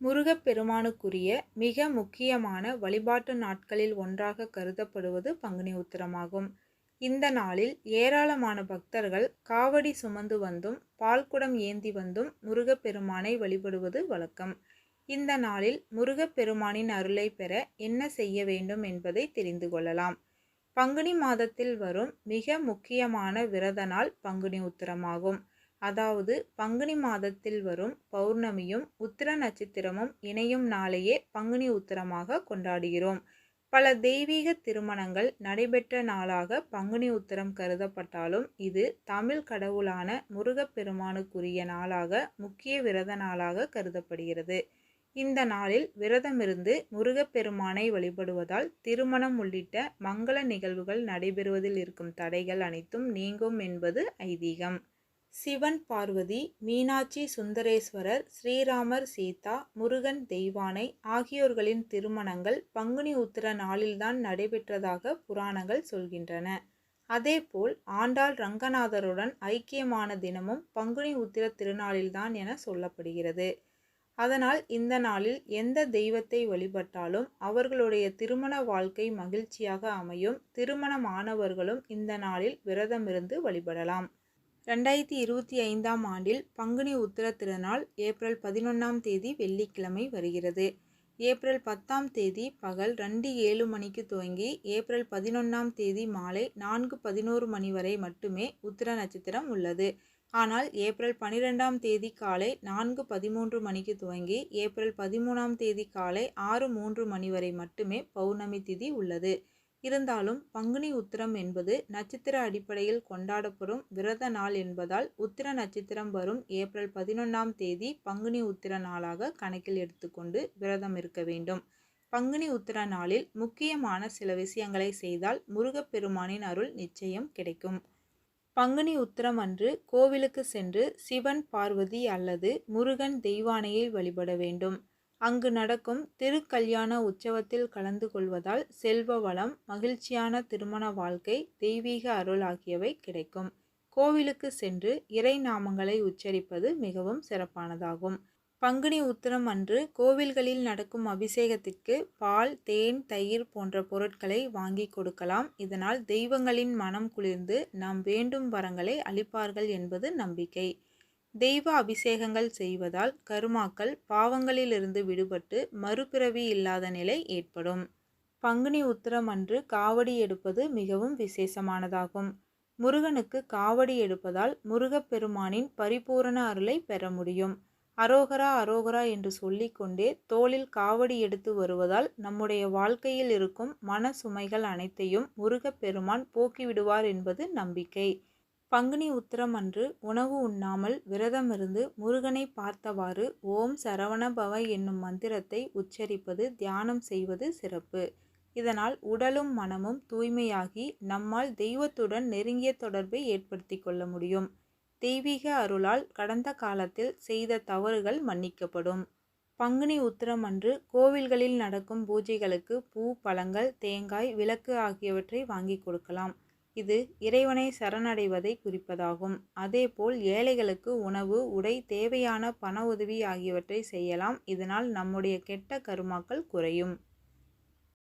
முருகப்பெருமானுக்குரிய மிக முக்கியமான வழிபாட்டு நாட்களில் ஒன்றாக கருதப்படுவது பங்குனி உத்திரமாகும். இந்த நாளில் ஏராளமான பக்தர்கள் காவடி சுமந்து வந்தும் பால்குடம் ஏந்தி வந்தும் முருகப்பெருமானை வழிபடுவது வழக்கம். இந்த நாளில் முருகப்பெருமானின் அருளை பெற என்ன செய்ய வேண்டும் என்பதை தெரிந்து கொள்ளலாம். பங்குனி மாதத்தில் வரும் மிக முக்கியமான விரத நாள் பங்குனி உத்திரமாகும். அதாவது பங்குனி மாதத்தில் வரும் பௌர்ணமியும் உத்திர நட்சத்திரமும் இணையும் நாளையே பங்குனி உத்திரமாக கொண்டாடுகிறோம். பல தெய்வீக திருமணங்கள் நடைபெற்ற நாளாக பங்குனி உத்திரம் கருதப்பட்டாலும் இது தமிழ் கடவுளான முருகப்பெருமானுக்குரிய நாளாக முக்கிய விரத நாளாக கருதப்படுகிறது. இந்த நாளில் விரதமிருந்து முருகப்பெருமானை வழிபடுவதால் திருமணம் உள்ளிட்ட மங்கள நிகழ்வுகள் நடைபெறுவதில் இருக்கும் தடைகள் அனைத்தும் நீங்கும் என்பது ஐதீகம். சிவன் பார்வதி மீனாட்சி சுந்தரேஸ்வரர் ஸ்ரீராமர் சீதா முருகன் தெய்வானை ஆகியோர்களின் திருமணங்கள் பங்குனி உத்திர நாளில்தான் நடைபெற்றதாக புராணங்கள் சொல்கின்றன. அதேபோல் ஆண்டாள் ரங்கநாதருடன் ஐக்கியமான தினமும் பங்குனி உத்திர திருநாளில்தான் என சொல்லப்படுகிறது. அதனால் இந்த நாளில் எந்த தெய்வத்தை வழிபட்டாலும் அவர்களுடைய திருமண வாழ்க்கை மகிழ்ச்சியாக அமையும். திருமணமானவர்களும் இந்த நாளில் விரதமிருந்து வழிபடலாம். ரெண்டாயிரத்தி இருபத்தி ஐந்தாம் ஆண்டில் பங்குனி உத்திர திருநாள் ஏப்ரல் பதினொன்றாம் தேதி வெள்ளிக்கிழமை வருகிறது. ஏப்ரல் பத்தாம் தேதி பகல் ரெண்டு ஏழு மணிக்கு துவங்கி ஏப்ரல் பதினொன்றாம் தேதி மாலை நான்கு பதினோரு மணி வரை மட்டுமே உத்திர நட்சத்திரம் உள்ளது. ஆனால் ஏப்ரல் பனிரெண்டாம் தேதி காலை நான்கு பதிமூன்று மணிக்கு துவங்கி ஏப்ரல் பதிமூணாம் தேதி காலை ஆறு மூன்று மணி வரை மட்டுமே பௌர்ணமி திதி உள்ளது. இருந்தாலும் பங்குனி உத்திரம் என்பது நட்சத்திர அடிப்படையில் கொண்டாடப்படும் விரத நாள் என்பதால் உத்திர நட்சத்திரம் வரும் ஏப்ரல் பதினொன்றாம் தேதி பங்குனி உத்திர நாளாக கணக்கில் எடுத்துக்கொண்டு விரதம் இருக்க வேண்டும். பங்குனி உத்திர நாளில் முக்கியமான சில விஷயங்களை செய்தால் முருகப்பெருமானின் அருள் நிச்சயம் கிடைக்கும். பங்குனி உத்திரம் அன்று கோவிலுக்கு சென்று சிவன் பார்வதி அல்லது முருகன் தெய்வானையை வழிபட வேண்டும். அங்கு நடக்கும் திருக்கல்யாண உற்சவத்தில் கலந்து கொள்வதால் செல்வ வளம் மகிழ்ச்சியான திருமண வாழ்க்கை தெய்வீக அருள் ஆகியவை கிடைக்கும். கோவிலுக்கு சென்று இறை நாமங்களை உச்சரிப்பது மிகவும் சிறப்பானதாகும். பங்குனி உத்திரம் அன்று கோவில்களில் நடக்கும் அபிஷேகத்திற்கு பால் தேன் தயிர் போன்ற பொருட்களை வாங்கி கொடுக்கலாம். இதனால் தெய்வங்களின் மனம் குளிர்ந்து நாம் வேண்டும் வரங்களை அளிப்பார்கள் என்பது நம்பிக்கை. தெய்வ அபிஷேகங்கள் செய்வதால் கருமாக்கள் பாவங்களிலிருந்து விடுபட்டு மறுபிறவி இல்லாத நிலை ஏற்படும். பங்குனி உத்திரம் அன்று காவடி எடுப்பது மிகவும் விசேஷமானதாகும். முருகனுக்கு காவடி எடுப்பதால் முருகப்பெருமானின் பரிபூரண அருளை பெற முடியும். அரோகரா அரோகரா என்று சொல்லிக்கொண்டே தோளில் காவடி எடுத்து வருவதால் நம்முடைய வாழ்க்கையில் இருக்கும் மன சுமைகள் அனைத்தையும் முருகப்பெருமான் போக்கிவிடுவார் என்பது நம்பிக்கை. பங்குனி உத்திரம் அன்று உணவு உண்ணாமல் விரதமிருந்து முருகனை பார்த்தவாறு ஓம் சரவணபவ என்னும் மந்திரத்தை உச்சரிப்பது தியானம் செய்வது சிறப்பு. இதனால் உடலும் மனமும் தூய்மையாகி நம்மால் தெய்வத்துடன் நெருங்கிய தொடர்பை ஏற்படுத்தி கொள்ள முடியும். தெய்வீக அருளால் கடந்த காலத்தில் செய்த தவறுகள் மன்னிக்கப்படும். பங்குனி உத்திரம் அன்று கோவில்களில் நடக்கும் பூஜைகளுக்கு பூ பழங்கள் தேங்காய் விளக்கு ஆகியவற்றை வாங்கி கொடுக்கலாம். இது இறைவனை சரணடைவதை குறிப்பதாகும். அதேபோல் ஏழைகளுக்கு உணவு உடை தேவையான பண உதவி ஆகியவற்றை செய்யலாம். இதனால் நம்முடைய கெட்ட கருமாக்கள் குறையும்.